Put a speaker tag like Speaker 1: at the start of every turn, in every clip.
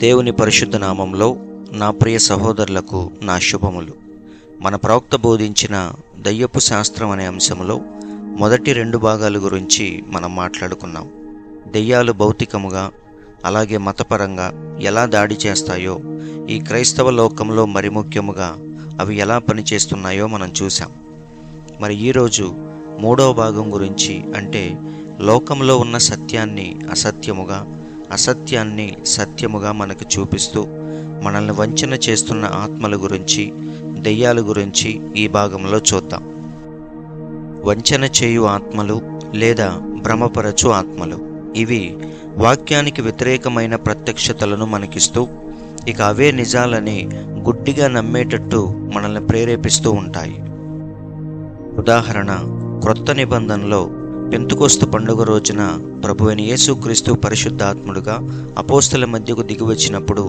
Speaker 1: దేవుని పరిశుద్ధ నామంలో నా ప్రియ సహోదరులకు నా శుభములు. మన ప్రవక్త బోధించిన దయ్యపు శాస్త్రం అనే అంశంలో మొదటి రెండు భాగాల గురించి మనం మాట్లాడుకున్నాం. దెయ్యాలు భౌతికముగా అలాగే మతపరంగా ఎలా దాడి చేస్తాయో ఈ క్రైస్తవ లోకంలో మరి ముఖ్యముగా అవి ఎలా పనిచేస్తున్నాయో మనం చూసాం మరి ఈరోజు మూడవ భాగం గురించి అంటే లోకంలో ఉన్న సత్యాన్ని అసత్యముగా అసత్యాన్ని సత్యముగా మనకు చూపిస్తూ మనల్ని వంచన చేస్తున్న ఆత్మల గురించి దెయ్యాల గురించి ఈ భాగంలో చూద్దాం. వంచన చేయు ఆత్మలు లేదా భ్రమపరచు ఆత్మలు ఇవి వాక్యానికి వ్యతిరేకమైన ప్రత్యక్షతలను మనకిస్తూ ఇక అవే నిజాలని గుడ్డిగా నమ్మేటట్టు మనల్ని ప్రేరేపిస్తూ ఉంటాయి. ఉదాహరణ క్రొత్త నిబంధనలో పెంతుకోస్తు పండుగ రోజున ప్రభువైన యేసుక్రీస్తు పరిశుద్ధాత్ముడుగా అపోస్తల మధ్యకు దిగివచ్చినప్పుడు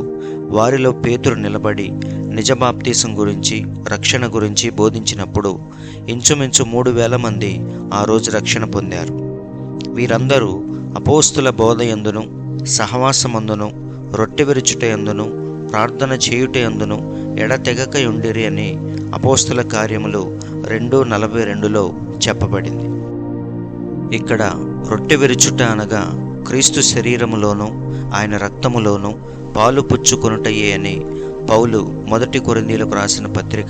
Speaker 1: వారిలో పేతురు నిలబడి నిజబాప్తీసం గురించి రక్షణ గురించి బోధించినప్పుడు ఇంచుమించు మూడు వేల మంది ఆ రోజు రక్షణ పొందారు. వీరందరూ అపోస్తుల బోధయందును సహవాసమందును రొట్టె విరుచుటయందును ప్రార్థన చేయుట ఎందును ఎడతెగక ఉండిరి అని అపోస్తుల కార్యములు రెండు నలభై రెండులో చెప్పబడింది. ఇక్కడ రొట్టె విరుచుట అనగా క్రీస్తు శరీరములోను ఆయన రక్తములోను పాలు పుచ్చుకొనుటయే అని పౌలు మొదటి కొరిందీలకు రాసిన పత్రిక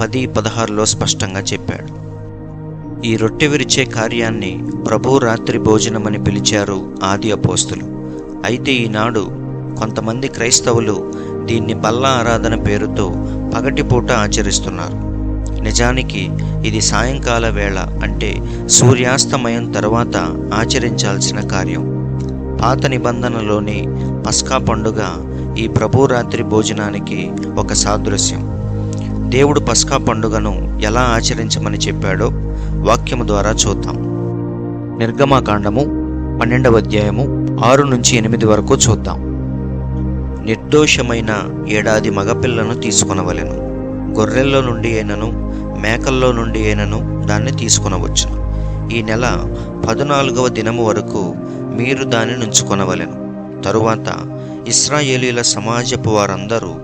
Speaker 1: పది పదహారులో స్పష్టంగా చెప్పాడు. ఈ రొట్టె విరిచే కార్యాన్ని ప్రభు రాత్రి భోజనమని పిలిచారు ఆది అపోస్తులు. అయితే ఈనాడు కొంతమంది క్రైస్తవులు దీన్ని బల్ల ఆరాధన పేరుతో పగటిపూట ఆచరిస్తున్నారు. నిజానికి ఇది సాయంకాల వేళ అంటే సూర్యాస్తమయం తర్వాత ఆచరించాల్సిన కార్యం. పాత నిబంధనలోని పస్కా పండుగ ఈ ప్రభురాత్రి భోజనానికి ఒక సాదృశ్యం. దేవుడు పస్కా పండుగను ఎలా ఆచరించమని చెప్పాడో వాక్యము ద్వారా చూద్దాం. నిర్గమాకాండము పన్నెండవ అధ్యాయము ఆరు నుంచి ఎనిమిది వరకు చూద్దాం. నిర్దోషమైన ఏడాది మగపిల్లను తీసుకొనవలెను. గొర్రెల్లో నుండి అయినను మేకల్లో నుండి అయినను దాన్ని తీసుకొనవచ్చును. ఈ నెల పద్నాలుగవ దినము వరకు మీరు దాన్ని నుంచుకొనవలెను. తరువాత ఇస్రాయేలీల సమాజపు వారందరూ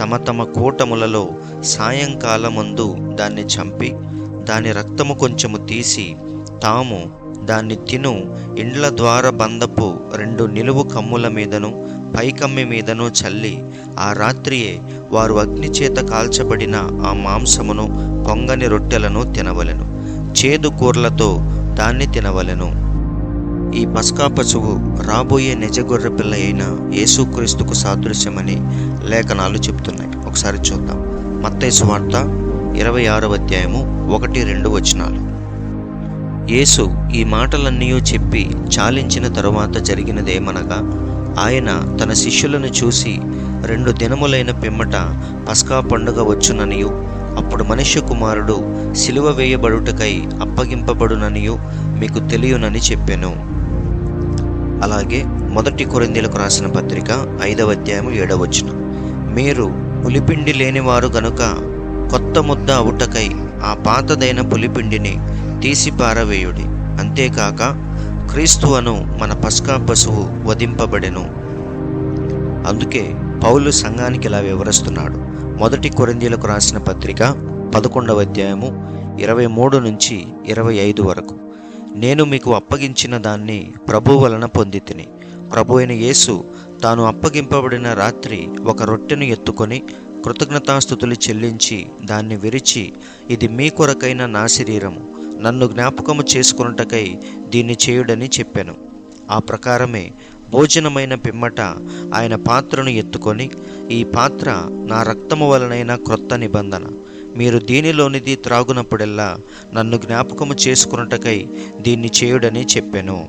Speaker 1: తమ తమ కూటములలో సాయంకాలమందు దాన్ని చంపి దాని రక్తము కొంచెము తీసి తాము దాన్ని తిను ఇండ్ల ద్వార బంధపు రెండు నిలువు కమ్ముల మీదను పైకమ్మి మీదను చల్లి ఆ రాత్రియే వారు అగ్నిచేత కాల్చబడిన ఆ మాంసమును పొంగని రొట్టెలను తినవలెను. చేదు కూరలతో దాన్ని తినవలెను. ఈ పస్కా పశువు రాబోయే నిజగొర్రె పిల్ల అయిన యేసుక్రీస్తుకు సాదృశ్యమని లేఖనాలు చెప్తున్నాయి ఒకసారి చూద్దాం. మత్తయి వార్త ఇరవై ఆరవ అధ్యాయము ఒకటి రెండు వచనాలు. యేసు ఈ మాటలన్నీ చెప్పి చాలించిన తరువాత జరిగినదేమనగా ఆయన తన శిష్యులను చూసి రెండు దినములైన పిమ్మట పస్కా పండుగ వచ్చుననియు. అప్పుడు మనుష్య కుమారుడు సిలువ వేయబడుటకై అప్పగింపబడుననియు మీకు తెలియనని చెప్పాను. అలాగే మొదటి కొరిందీలకు రాసిన పత్రిక ఐదవ అధ్యాయము ఏడవచ్చును మీరు పులిపిండి లేనివారు గనుక కొత్త ముద్ద అవుటకై ఆ పాతదైన పులిపిండిని తీసి పారవేయుడి. అంతేకాక క్రీస్తు అను మన పస్కా పశువు వధింపబడెను. అందుకే పౌలు సంఘానికి ఇలా వివరిస్తున్నాడు. మొదటి కొరిందీలకు రాసిన పత్రిక పదకొండవ అధ్యాయము ఇరవై మూడు నుంచి ఇరవై ఐదు వరకు. నేను మీకు అప్పగించిన దాన్ని ప్రభు వలన పొంది తిని ప్రభు అయిన యేసు తాను అప్పగింపబడిన రాత్రి ఒక రొట్టెను ఎత్తుకొని కృతజ్ఞతాస్థుతులు చెల్లించి దాన్ని విరిచి ఇది మీ కొరకైన నా శరీరము. నన్ను జ్ఞాపకము చేసుకున్నటకై దీన్ని చేయుడని చెప్పాను. ఆ ప్రకారమే భోజనమైన పిమ్మట ఆయన పాత్రను ఎత్తుకొని ఈ పాత్ర నా రక్తము వలనైన క్రొత్త నిబంధన. మీరు దీనిలోనిది త్రాగునప్పుడెల్లా నన్ను జ్ఞాపకము చేసుకున్నటకై దీన్ని చేయుడని చెప్పాను.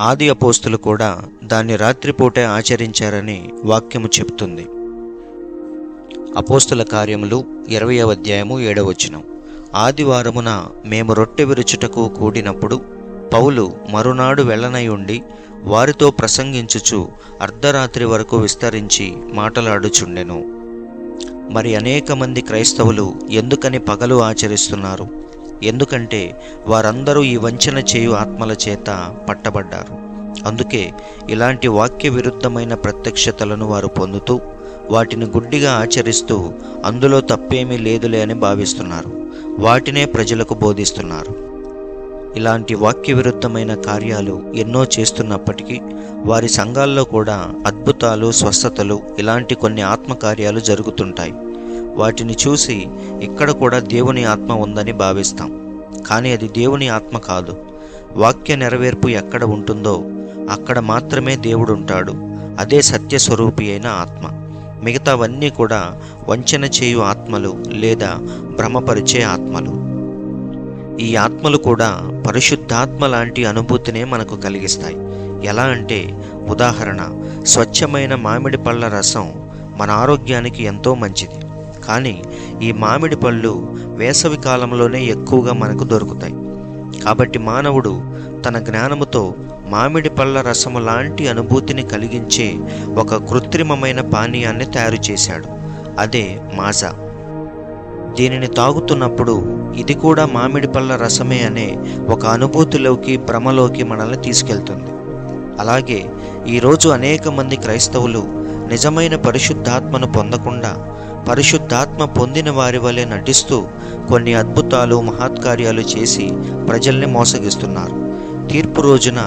Speaker 1: ఆది అపోస్తులు కూడా దాన్ని రాత్రిపూటే ఆచరించారని వాక్యము చెప్తుంది. అపోస్తుల కార్యములు ఇరవై అధ్యాయము ఏడవచనం ఆదివారమున మేము రొట్టె విరుచుటకు కూడినప్పుడు పౌలు మరునాడు వెళ్ళనై ఉండి వారితో ప్రసంగించుచు అర్ధరాత్రి వరకు విస్తరించి మాటలాడుచుండెను. మరి అనేక మంది క్రైస్తవులు ఎందుకని పగలు ఆచరిస్తున్నారు? ఎందుకంటే వారందరూ ఈ వంచన చేయు ఆత్మల చేత పట్టబడ్డారు. అందుకే ఇలాంటి వాక్య విరుద్ధమైన ప్రత్యక్షతలను వారు పొందుతూ వాటిని గుడ్డిగా ఆచరిస్తూ అందులో తప్పేమీ లేదులే అని భావిస్తున్నారు. వాటినే ప్రజలకు బోధిస్తున్నారు. ఇలాంటి వాక్య విరుద్ధమైన కార్యాలు ఎన్నో చేస్తున్నప్పటికీ వారి సంఘాల్లో కూడా అద్భుతాలు స్వస్థతలు ఇలాంటి కొన్ని ఆత్మకార్యాలు జరుగుతుంటాయి. వాటిని చూసి ఇక్కడ కూడా దేవుని ఆత్మ ఉందని భావిస్తాం. కానీ అది దేవుని ఆత్మ కాదు. వాక్య నెరవేర్పు ఎక్కడ ఉంటుందో అక్కడ మాత్రమే దేవుడుంటాడు. అదే అదే సత్యస్వరూపి అయిన ఆత్మ. మిగతావన్నీ కూడా వంచన చేయు ఆత్మలు లేదా భ్రమపరిచే ఆత్మలు. ఈ ఆత్మలు కూడా పరిశుద్ధాత్మ లాంటి అనుభూతినే మనకు కలిగిస్తాయి. ఎలా అంటే ఉదాహరణ స్వచ్ఛమైన మామిడి పళ్ళ రసం మన ఆరోగ్యానికి ఎంతో మంచిది. కానీ ఈ మామిడి పళ్ళు వేసవి కాలంలోనే ఎక్కువగా మనకు దొరుకుతాయి. కాబట్టి మానవుడు తన జ్ఞానముతో మామిడి పళ్ళ రసము లాంటి అనుభూతిని కలిగించే ఒక కృత్రిమమైన పానీయాన్ని తయారు చేశాడు. అదే మాజా. దీనిని తాగుతున్నప్పుడు ఇది కూడా మామిడి పళ్ళ రసమే అనే ఒక అనుభూతిలోకి భ్రమలోకి మనల్ని తీసుకెళ్తుంది. అలాగే ఈరోజు అనేక మంది క్రైస్తవులు నిజమైన పరిశుద్ధాత్మను పొందకుండా పరిశుద్ధాత్మ పొందిన వారి వలె నటిస్తూ కొన్ని అద్భుతాలు మహత్కార్యాలు చేసి ప్రజల్ని మోసగిస్తున్నారు. తీర్పు రోజున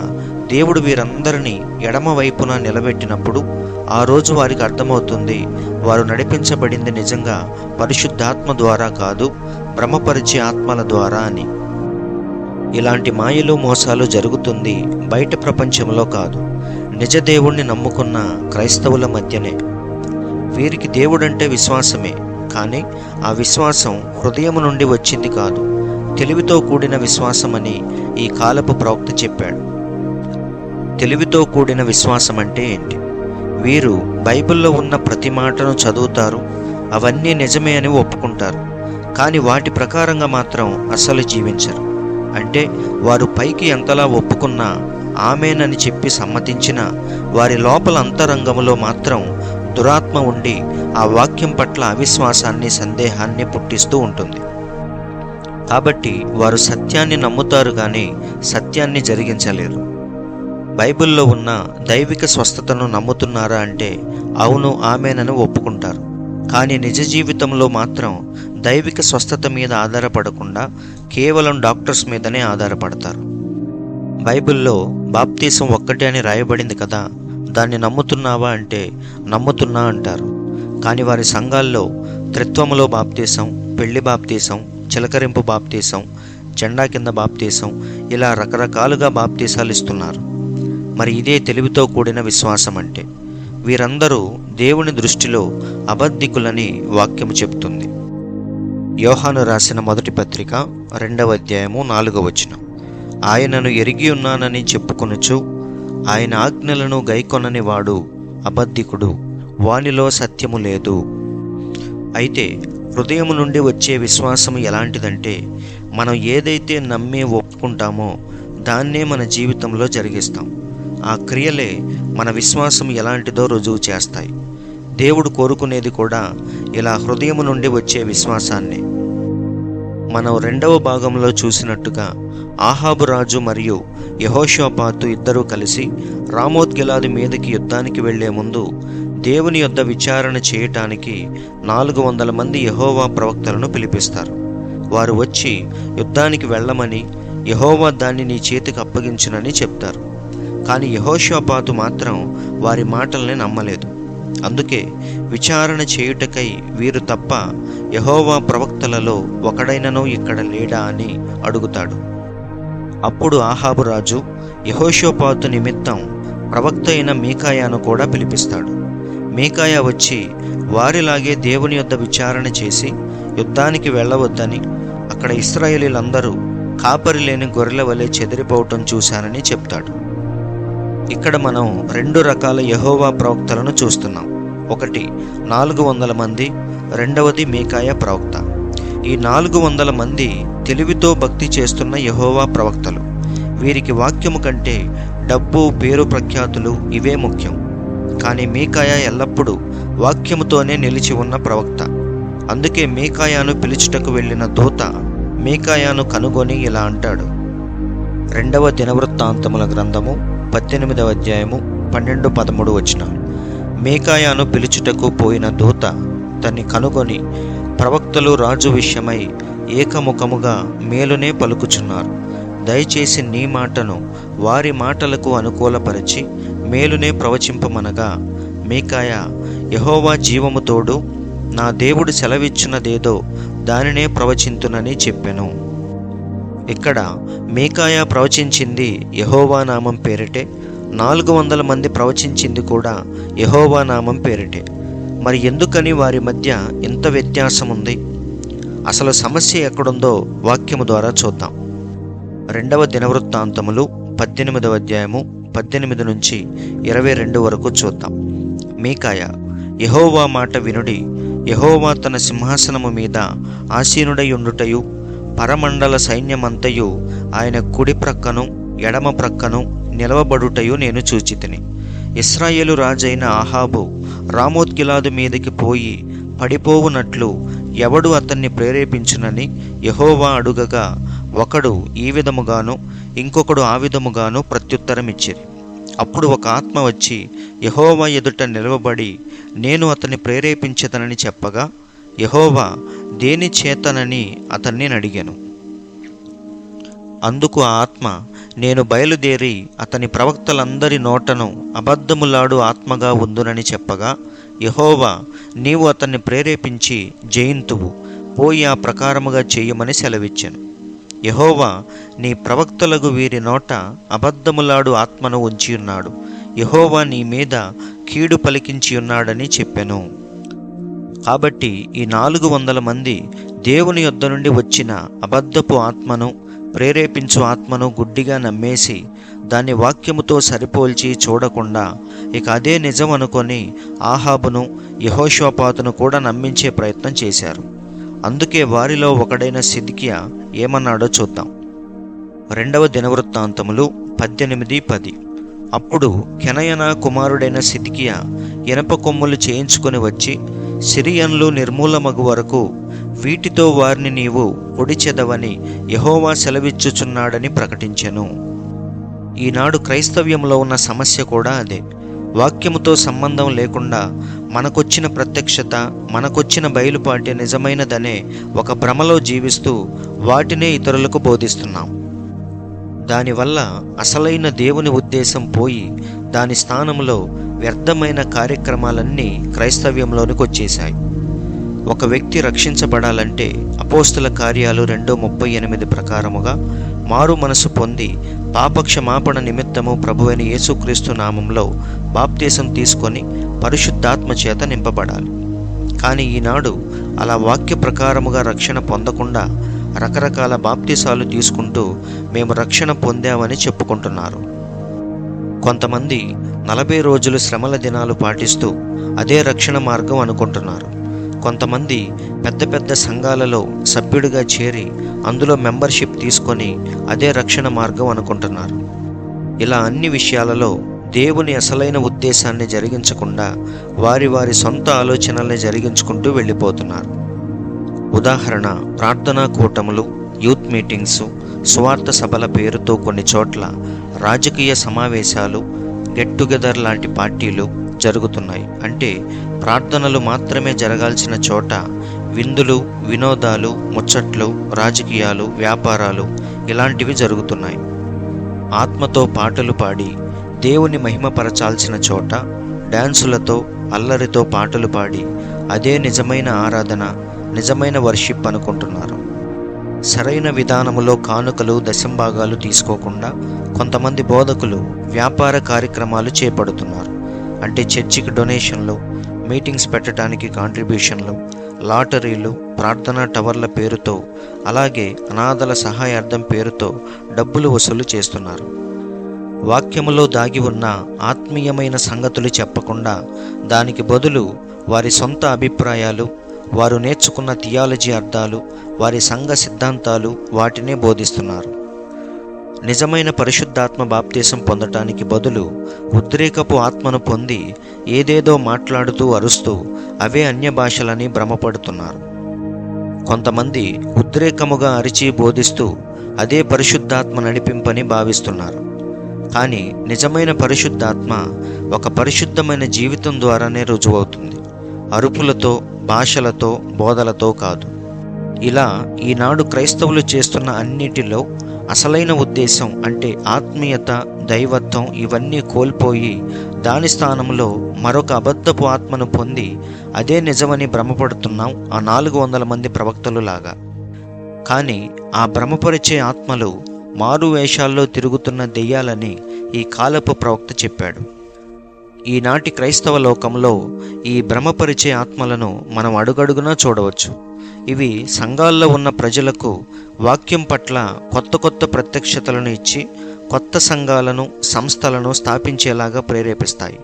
Speaker 1: దేవుడు వీరందరినీ ఎడమ వైపున నిలబెట్టినప్పుడు ఆ రోజు వారికి అర్థమవుతుంది. వారు నడిపించబడింది నిజంగా పరిశుద్ధాత్మ ద్వారా కాదు భ్రమపరిచే ఆత్మల ద్వారా అని. ఇలాంటి మాయలు మోసాలు జరుగుతుంది బయట ప్రపంచంలో కాదు. నిజ దేవుణ్ణి నమ్ముకున్న క్రైస్తవుల మధ్యనే. వీరికి దేవుడంటే విశ్వాసమే కానీ ఆ విశ్వాసం హృదయము నుండి వచ్చింది కాదు. తెలివితో కూడిన విశ్వాసమని ఈ కాలపు ప్రవక్త చెప్పాడు. తెలివితో కూడిన విశ్వాసం అంటే ఏంటి? వీరు బైబిల్లో ఉన్న ప్రతి మాటను చదువుతారు అవన్నీ నిజమే అని ఒప్పుకుంటారు. కానీ వాటి ప్రకారంగా మాత్రం అస్సలు జీవించరు. అంటే వారు పైకి ఎంతలా ఒప్పుకున్నా ఆమెనని చెప్పి సమ్మతించిన వారి లోపల అంతరంగములో మాత్రం దురాత్మ ఉండి ఆ వాక్యం పట్ల అవిశ్వాసాన్ని సందేహాన్ని పుట్టిస్తూ ఉంటుంది. కాబట్టి వారు సత్యాన్ని నమ్ముతారు కానీ సత్యాన్ని జరిగించలేరు. బైబిల్లో ఉన్న దైవిక స్వస్థతను నమ్ముతున్నారా అంటే అవును ఆమెనని ఒప్పుకుంటారు. కానీ నిజ జీవితంలో మాత్రం దైవిక స్వస్థత మీద ఆధారపడకుండా కేవలం డాక్టర్స్ మీదనే ఆధారపడతారు. బైబిల్లో బాప్తీసం ఒక్కటే అని రాయబడింది కదా దాన్ని నమ్ముతున్నావా అంటే నమ్ముతున్నా అంటారు. కానీ వారి సంఘాల్లో త్రిత్వములో బాప్తీసం పెళ్ళి బాప్తీసం చిలకరింపు బాప్తీసం జెండా కింద బాప్తీసం ఇలా రకరకాలుగా బాప్తీసాలు ఇస్తున్నారు. మరి ఇదే తెలివితో కూడిన విశ్వాసం అంటే. వీరందరూ దేవుని దృష్టిలో అబద్ధికులని వాక్యము చెబుతుంది యోహాను రాసిన మొదటి పత్రిక రెండవ అధ్యాయము నాలుగవ వచనం. ఆయనను ఎరిగి ఉన్నానని చెప్పుకొనుచు ఆయన ఆజ్ఞలను గైకొనని వాడు అబద్ధికుడు వానిలో సత్యము లేదు. అయితే హృదయం నుండి వచ్చే విశ్వాసం ఎలాంటిదంటే మనం ఏదైతే నమ్మి ఒప్పుకుంటామో దాన్నే మన జీవితంలో జరిగిస్తాం. ఆ క్రియలే మన విశ్వాసం ఎలాంటిదో రుజువు చేస్తాయి. దేవుడు కోరుకునేది కూడా ఇలా హృదయం నుండి వచ్చే విశ్వాసాన్ని. మనం రెండవ భాగంలో చూసినట్టుగా ఆహాబు రాజు మరియు యహోషోపాతు ఇద్దరూ కలిసి రామోద్గిలాది మీదకి యుద్ధానికి వెళ్ళే ముందు దేవుని యొద్ద విచారణ చేయటానికి నాలుగు వందల మంది యహోవా ప్రవక్తలను పిలిపిస్తారు. వారు వచ్చి యుద్ధానికి వెళ్ళమని యహోవా దాన్ని నీ చేతికి అప్పగించునని చెప్తారు. కానీ యహోషోపాతు మాత్రం వారి మాటల్ని నమ్మలేదు. అందుకే విచారణ చేయుటకై వీరు తప్ప యహోవా ప్రవక్తలలో ఒకడైనను ఇక్కడ లేడా అని అడుగుతాడు. అప్పుడు ఆహాబు రాజు యహోషోపాతు నిమిత్తం ప్రవక్త అయిన మీకాయాను కూడా పిలిపిస్తాడు. మీకాయ వచ్చి వారిలాగే దేవుని యొద్ద విచారణ చేసి యుద్ధానికి వెళ్ళవద్దని అక్కడ ఇస్రాయేలీలందరూ కాపరి లేని గొర్రెల వలె చెదిరిపోవటం చూశానని చెప్తాడు. ఇక్కడ మనం రెండు రకాల యహోవా ప్రవక్తలను చూస్తున్నాం. ఒకటి నాలుగు వందల మంది. రెండవది మీకాయ ప్రవక్త. ఈ నాలుగు వందల మంది తెలివితో భక్తి చేస్తున్న యహోవా ప్రవక్తలు. వీరికి వాక్యము కంటే డబ్బు పేరు ప్రఖ్యాతులు ఇవే ముఖ్యం. కానీ మీకాయ ఎల్లప్పుడూ వాక్యముతోనే నిలిచి ఉన్న ప్రవక్త. అందుకే మీకాయాను పిలుచుటకు వెళ్ళిన దూత మీకాయాను కనుగొని ఇలా అంటాడు. రెండవ దినవృత్తాంతముల గ్రంథము పద్దెనిమిదవ అధ్యాయము పన్నెండు పదమూడు వచ్చిన. మేకాయాను పిలుచుటకు పోయిన దూత తన్ని కనుగొని ప్రవక్తలు రాజు విషయమై ఏకముఖముగా మేలునే పలుకుచున్నారు. దయచేసి నీ మాటను వారి మాటలకు అనుకూలపరిచి మేలునే ప్రవచింపమనగా మీకాయ యహోవా జీవముతోడు నా దేవుడు సెలవిచ్చినదేదో దానినే ప్రవచింతునని చెప్పెను. ఇక్కడ మీకాయ ప్రవచించింది యహోవా నామం పేరిటే నాలుగు వందల మంది ప్రవచించింది కూడా యహోవా నామం పేరిటే. మరి ఎందుకని వారి మధ్య ఇంత వ్యత్యాసం ఉంది అసలు సమస్య ఎక్కడుందో వాక్యము ద్వారా చూద్దాం. రెండవ దినవృత్తాంతములు పద్దెనిమిదవ అధ్యాయము పద్దెనిమిది నుంచి ఇరవై రెండు వరకు చూద్దాం. మీకాయ యహోవా మాట వినుడి యహోవా తన సింహాసనము మీద ఆసీనుడై ఉండుటయు పరమండల సైన్యమంతయు ఆయన కుడి ప్రక్కను ఎడమ ప్రక్కను నిలవబడుటయు నేను చూచితిని. ఇస్రాయేలు రాజైన ఆహాబు రామోద్గిలాదు మీదకి పోయి పడిపోవునట్లు ఎవడు అతన్ని ప్రేరేపించునని యహోవా అడుగగా ఒకడు ఈ విధముగాను ఇంకొకడు ఆ విధముగాను ప్రత్యుత్తరమిచ్చిరి. అప్పుడు ఒక ఆత్మ వచ్చి యహోవా ఎదుట నిలవబడి నేను అతన్ని ప్రేరేపించదనని చెప్పగా యహోవా దేని చేతనని అతన్ని అడిగాను అందుకు ఆ ఆత్మ నేను బయలుదేరి అతని ప్రవక్తలందరి నోటను అబద్ధములాడు ఆత్మగా ఉందునని చెప్పగా యహోవా నీవు అతన్ని ప్రేరేపించి జయింతువు పోయి ఆ ప్రకారముగా చేయమని సెలవిచ్చాను. యహోవా నీ ప్రవక్తలకు వీరి నోట అబద్ధములాడు ఆత్మను ఉంచి ఉన్నాడు యహోవా నీ మీద కీడు పలికించి ఉన్నాడని చెప్పెను. కాబట్టి ఈ నాలుగు వందల మంది దేవుని యొద్ద నుండి వచ్చిన అబద్ధపు ఆత్మను ప్రేరేపించు ఆత్మను గుడ్డిగా నమ్మేసి దాన్ని వాక్యముతో సరిపోల్చి చూడకుండా ఇక అదే నిజం అనుకొని ఆహాబును యహోషోపాతును కూడా నమ్మించే ప్రయత్నం చేశారు. అందుకే వారిలో ఒకడైన సిద్కియా ఏమన్నాడో చూద్దాం. రెండవ దినవృత్తాంతములు పద్దెనిమిది పది. అప్పుడు కెనయన కుమారుడైన సిద్కియా ఇనప కొమ్ములు చేయించుకొని వచ్చి సిరియన్లు నిర్మూలమగు వరకు వీటితో వారిని నీవు పొడిచెదవని యహోవా సెలవిచ్చుచున్నాడని ప్రకటించెను. ఈనాడు క్రైస్తవ్యంలో ఉన్న సమస్య కూడా అదే. వాక్యముతో సంబంధం లేకుండా మనకొచ్చిన ప్రత్యక్షత మనకొచ్చిన బయలుపాటి నిజమైనదనే ఒక భ్రమలో జీవిస్తూ వాటినే ఇతరులకు బోధిస్తున్నాం. దానివల్ల అసలైన దేవుని ఉద్దేశం పోయి దాని స్థానంలో వ్యర్థమైన కార్యక్రమాలన్నీ క్రైస్తవ్యంలోనికి వచ్చేశాయి. ఒక వ్యక్తి రక్షించబడాలంటే అపోస్తుల కార్యాలు రెండు ముప్పై ఎనిమిది ప్రకారముగా మారు మనసు పొంది పాపక్షమాపణ నిమిత్తము ప్రభువైన యేసుక్రీస్తు నామంలో బాప్తీసం తీసుకొని పరిశుద్ధాత్మ చేత నింపబడాలి. కానీ ఈనాడు అలా వాక్య ప్రకారముగా రక్షణ పొందకుండా రకరకాల బాప్తీసాలు తీసుకుంటూ మేము రక్షణ పొందామని చెప్పుకుంటున్నారు. కొంతమంది నలభై రోజులు శ్రమల దినాలు పాటిస్తూ అదే రక్షణ మార్గం అనుకుంటున్నారు. కొంతమంది పెద్ద పెద్ద సంఘాలలో సభ్యుడిగా చేరి అందులో మెంబర్షిప్ తీసుకొని అదే రక్షణ మార్గం అనుకుంటున్నారు. ఇలా అన్ని విషయాలలో దేవుని అసలైన ఉద్దేశాన్ని జరిగించకుండా వారి వారి సొంత ఆలోచనల్ని జరిగించుకుంటూ వెళ్ళిపోతున్నారు. ఉదాహరణ ప్రార్థనా కూటములు యూత్ మీటింగ్స్ స్వార్థ సభల పేరుతో కొన్ని చోట్ల రాజకీయ సమావేశాలు గెట్ టుగెదర్ లాంటి పార్టీలు జరుగుతున్నాయి. అంటే ప్రార్థనలు మాత్రమే జరగాల్సిన చోట విందులు వినోదాలు ముచ్చట్లు రాజకీయాలు వ్యాపారాలు ఇలాంటివి జరుగుతున్నాయి. ఆత్మతో పాటలు పాడి దేవుని మహిమపరచాల్సిన చోట డ్యాన్సులతో అల్లరితో పాటలు పాడి అదే నిజమైన ఆరాధన నిజమైన వర్షిప్ అనుకుంటున్నారు. సరైన విధానములో కానుకలు దశంభాగాలు తీసుకోకుండా కొంతమంది బోధకులు వ్యాపార కార్యక్రమాలు చేపడుతున్నారు. అంటే చర్చికి డొనేషన్లు మీటింగ్స్ పెట్టడానికి కాంట్రిబ్యూషన్లు లాటరీలు ప్రార్థనా టవర్ల పేరుతో అలాగే అనాథల సహాయార్థం పేరుతో డబ్బులు వసూలు చేస్తున్నారు. వాక్యములో దాగి ఉన్న ఆత్మీయమైన సంగతులు చెప్పకుండా దానికి బదులు వారి సొంత అభిప్రాయాలు వారు నేర్చుకున్న థియాలజీ అర్థాలు వారి సంఘ సిద్ధాంతాలు వాటినే బోధిస్తున్నారు. నిజమైన పరిశుద్ధాత్మ బాప్తీసం పొందటానికి బదులు ఉద్రేకపు ఆత్మను పొంది ఏదేదో మాట్లాడుతూ అరుస్తూ అవే అన్య భాషలని భ్రమపడుతున్నారు. కొంతమంది ఉద్రేకముగా అరిచి బోధిస్తూ అదే పరిశుద్ధాత్మ నడిపింపని భావిస్తున్నారు. కానీ నిజమైన పరిశుద్ధాత్మ ఒక పరిశుద్ధమైన జీవితం ద్వారానే రుజువవుతుంది. అరుపులతో భాషలతో బోధలతో కాదు. ఇలా ఈనాడు క్రైస్తవులు చేస్తున్న అన్నిటిలో అసలైన ఉద్దేశం అంటే ఆత్మీయత దైవత్వం ఇవన్నీ కోల్పోయి దాని స్థానంలో మరొక అబద్ధపు ఆత్మను పొంది అదే నిజమని భ్రమపడుతున్నాం ఆ నాలుగు వందల మంది ప్రవక్తలు లాగా కానీ ఆ భ్రమపరిచే ఆత్మలు మారు వేషాల్లో తిరుగుతున్న దెయ్యాలని ఈ కాలపు ప్రవక్త చెప్పాడు. ఈనాటి క్రైస్తవ లోకంలో ఈ భ్రమపరిచే ఆత్మలను మనం అడుగడుగునా చూడవచ్చు. ఇవి సంఘాల్లో ఉన్న ప్రజలకు వాక్యం పట్ల కొత్త కొత్త ప్రత్యక్షతలను ఇచ్చి కొత్త సంఘాలను సంస్థలను స్థాపించేలాగా ప్రేరేపిస్తాయి.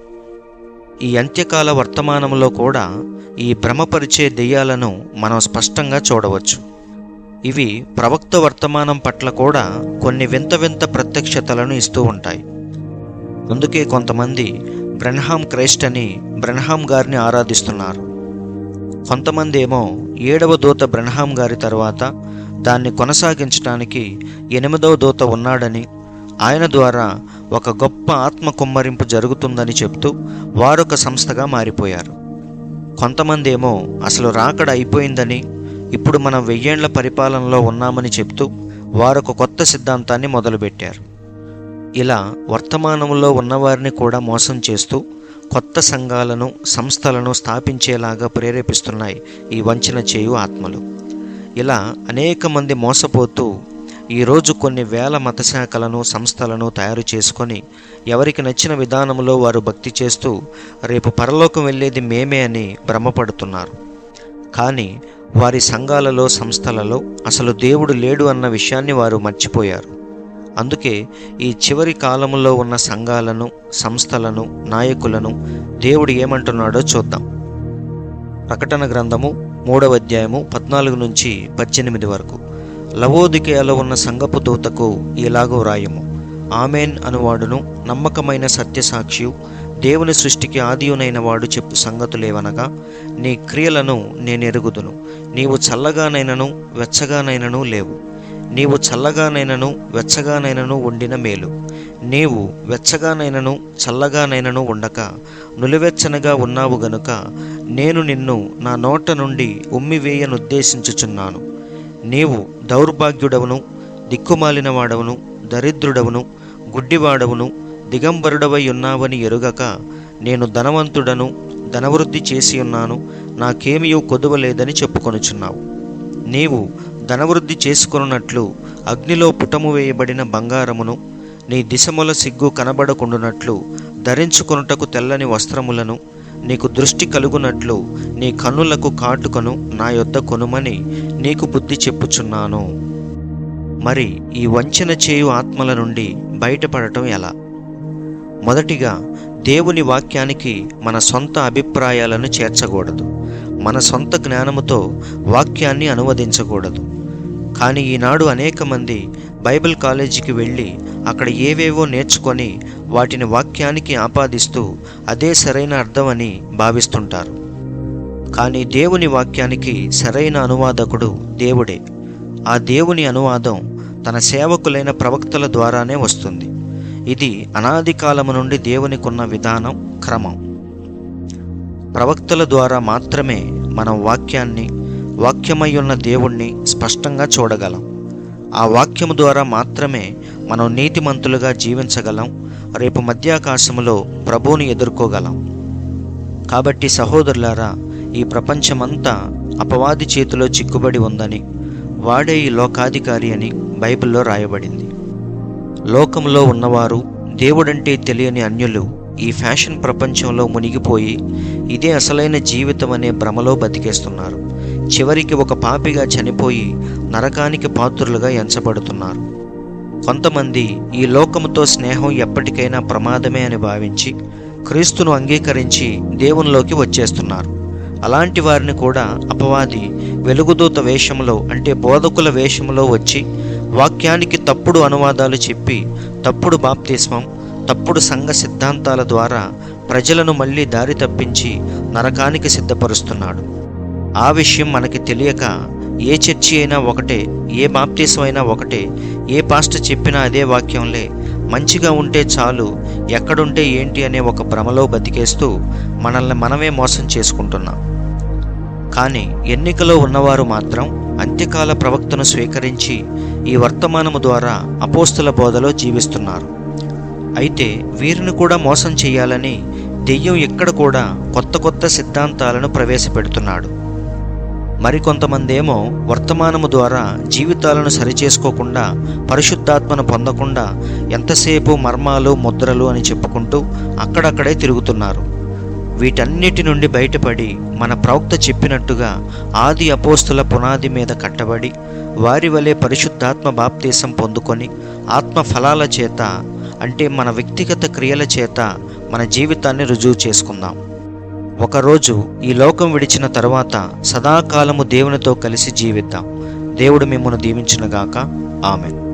Speaker 1: ఈ అంత్యకాల వర్తమానంలో కూడా ఈ భ్రమపరిచే దెయ్యాలను మనం స్పష్టంగా చూడవచ్చు. ఇవి ప్రవక్త వర్తమానం పట్ల కూడా కొన్ని వింత వింత ప్రత్యక్షతలను ఇస్తూ ఉంటాయి. అందుకే కొంతమంది బ్రెన్హాం క్రైస్ట్ అని బ్రెన్హాం గారిని ఆరాధిస్తున్నారు. కొంతమంది ఏమో ఏడవ దూత బ్రెన్హాం గారి తర్వాత దాన్ని కొనసాగించడానికి ఎనిమిదవ దూత ఉన్నాడని ఆయన ద్వారా ఒక గొప్ప ఆత్మ కుమ్మరింపు జరుగుతుందని చెప్తూ వారొక సంస్థగా మారిపోయారు. కొంతమంది ఏమో అసలు రాకడ అయిపోయిందని ఇప్పుడు మనం వెయ్యేండ్ల పరిపాలనలో ఉన్నామని చెప్తూ వారొక కొత్త సిద్ధాంతాన్ని మొదలుపెట్టారు. ఇలా వర్తమానంలో ఉన్నవారిని కూడా మోసం చేస్తూ కొత్త సంఘాలను సంస్థలను స్థాపించేలాగా ప్రేరేపిస్తున్నాయి ఈ వంచన చేయు ఆత్మలు. ఇలా అనేక మంది మోసపోతూ ఈరోజు కొన్ని వేల మత శాఖలను సంస్థలను తయారు చేసుకొని ఎవరికి నచ్చిన విధానంలో వారు భక్తి చేస్తూ రేపు పరలోకం వెళ్ళేది మేమే అని భ్రమపడుతున్నారు. కానీ వారి సంఘాలలో సంస్థలలో అసలు దేవుడు లేడు అన్న విషయాన్ని వారు మర్చిపోయారు. అందుకే ఈ చివరి కాలంలో ఉన్న సంఘాలను సంస్థలను నాయకులను దేవుడు ఏమంటున్నాడో చూద్దాం. ప్రకటన గ్రంథము మూడవ అధ్యాయము పద్నాలుగు నుంచి పద్దెనిమిది వరకు. లవోదికేయలో ఉన్న సంగపు దూతకు ఇలాగో రాయము ఆమెన్ అనువాడును నమ్మకమైన సత్యసాక్షియు దేవుని సృష్టికి ఆదియునైన వాడు చెప్పు సంగతులేవనగా నీ క్రియలను నేనెరుగుదును. నీవు చల్లగానైనను వెచ్చగానైనను లేవు. నీవు చల్లగానైనను వెచ్చగానైనను వండిన మేలు. నీవు వెచ్చగానైనను చల్లగానైనను ఉండక నులివెచ్చనగా ఉన్నావు గనుక నేను నిన్ను నా నోట నుండి ఉమ్మివేయనుద్దేశించుచున్నాను. నీవు దౌర్భాగ్యుడవును దిక్కుమాలినవాడవును దరిద్రుడవును గుడ్డివాడవును దిగంబరుడవై ఉన్నావని ఎరుగక నేను ధనవంతుడను ధనవృద్ధి చేసి ఉన్నాను నాకేమియో కొదువలేదని చెప్పుకొనుచున్నావు. నీవు ధనవృద్ధి చేసుకొనున్నట్లు అగ్నిలో పుటము వేయబడిన బంగారమును నీ దిశముల సిగ్గు కనబడకుండునట్లు ధరించుకొనుటకు తెల్లని వస్త్రములను నీకు దృష్టి కలుగునట్లు నీ కన్నులకు కాటుకను నా యొద్ద కొనుమని నీకు బుద్ధి చెప్పుచున్నాను. మరి ఈ వంచన చేయు ఆత్మల నుండి బయటపడటం ఎలా? మొదటిగా దేవుని వాక్యానికి మన సొంత అభిప్రాయాలను చేర్చకూడదు. మన సొంత జ్ఞానముతో వాక్యాన్ని అనువదించకూడదు. కానీ ఈనాడు అనేక మంది బైబిల్ కాలేజీకి వెళ్ళి అక్కడ ఏవేవో నేర్చుకొని వాటిని వాక్యానికి ఆపాదిస్తూ అదే సరైన అర్థమని భావిస్తుంటారు. కానీ దేవుని వాక్యానికి సరైన అనువాదకుడు దేవుడే. ఆ దేవుని అనువాదం తన సేవకులైన ప్రవక్తల ద్వారానే వస్తుంది. ఇది అనాది కాలము నుండి దేవునికున్న విధానం క్రమం. ప్రవక్తల ద్వారా మాత్రమే మనం వాక్యాన్ని వాక్యమై ఉన్న దేవుణ్ణి స్పష్టంగా చూడగలం. ఆ వాక్యము ద్వారా మాత్రమే మనం నీతిమంతులుగా జీవించగలం. రేపు మధ్యాకాశములో ప్రభువుని ఎదుర్కోగలం. కాబట్టి సహోదరులారా ఈ ప్రపంచమంతా అపవాది చేతిలో చిక్కుబడి ఉందని వాడే ఈ లోకాధికారి అని బైబిల్లో రాయబడింది. లోకంలో ఉన్నవారు దేవుడంటే తెలియని అన్యులు ఈ ఫ్యాషన్ ప్రపంచంలో మునిగిపోయి ఇదే అసలైన జీవితం అనే భ్రమలో బతికేస్తున్నారు. చివరికి ఒక పాపిగా చనిపోయి నరకానికి పాత్రులుగా ఎంచబడుతున్నారు. కొంతమంది ఈ లోకముతో స్నేహం ఎప్పటికైనా ప్రమాదమే అని భావించి క్రీస్తును అంగీకరించి దేవునిలోకి వచ్చేస్తున్నారు. అలాంటి వారిని కూడా అపవాది వెలుగుదూత వేషంలో అంటే బోధకుల వేషంలో వచ్చి వాక్యానికి తప్పుడు అనువాదాలు చెప్పి తప్పుడు బాప్తిస్మం తప్పుడు సంఘ సిద్ధాంతాల ద్వారా ప్రజలను మళ్ళీ దారి తప్పించి నరకానికి సిద్ధపరుస్తున్నాడు. ఆ విషయం మనకి తెలియక ఏ చర్చి అయినా ఒకటే ఏ బాప్తీసం అయినా ఒకటే ఏ పాస్టర్ చెప్పినా అదే వాక్యంలే. మంచిగా ఉంటే చాలు ఎక్కడుంటే ఏంటి అనే ఒక భ్రమలో బతికేస్తూ మనల్ని మనమే మోసం చేసుకుంటున్నాం. కానీ ఎన్నికలో ఉన్నవారు మాత్రం అంత్యకాల ప్రవక్తను స్వీకరించి ఈ వర్తమానము ద్వారా అపోస్తుల బోధలో జీవిస్తున్నారు. అయితే వీరిని కూడా మోసం చేయాలని దెయ్యం ఇక్కడ కూడా కొత్త కొత్త సిద్ధాంతాలను ప్రవేశపెడుతున్నాడు. మరికొంతమంది ఏమో వర్తమానము ద్వారా జీవితాలను సరిచేసుకోకుండా పరిశుద్ధాత్మను పొందకుండా ఎంతసేపు మర్మాలు ముద్రలు అని చెప్పుకుంటూ అక్కడక్కడే తిరుగుతున్నారు. వీటన్నిటి నుండి బయటపడి మన ప్రవక్త చెప్పినట్టుగా ఆది అపోస్తుల పునాది మీద కట్టబడి వారి వలె పరిశుద్ధాత్మ బాప్తీసం పొందుకొని ఆత్మ ఫలాల చేత అంటే మన వ్యక్తిగత క్రియల చేత మన జీవితాన్ని రుజువు చేసుకుందాం. ఒకరోజు ఈ లోకం విడిచిన తర్వాత సదాకాలము దేవునితో కలిసి జీవిద్దాం. దేవుడు మిమ్మల్ని దీవించినగాక. ఆమె